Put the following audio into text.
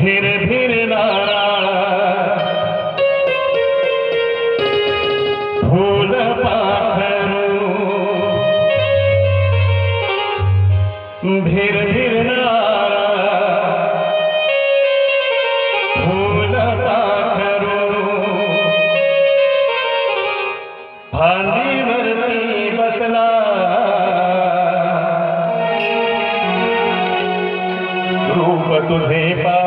ধীরে ধীরে ফুল পাথরু ধীরে ধীরে ফুল পাথরু ভানি মরতি বতলা रूप तुझे पा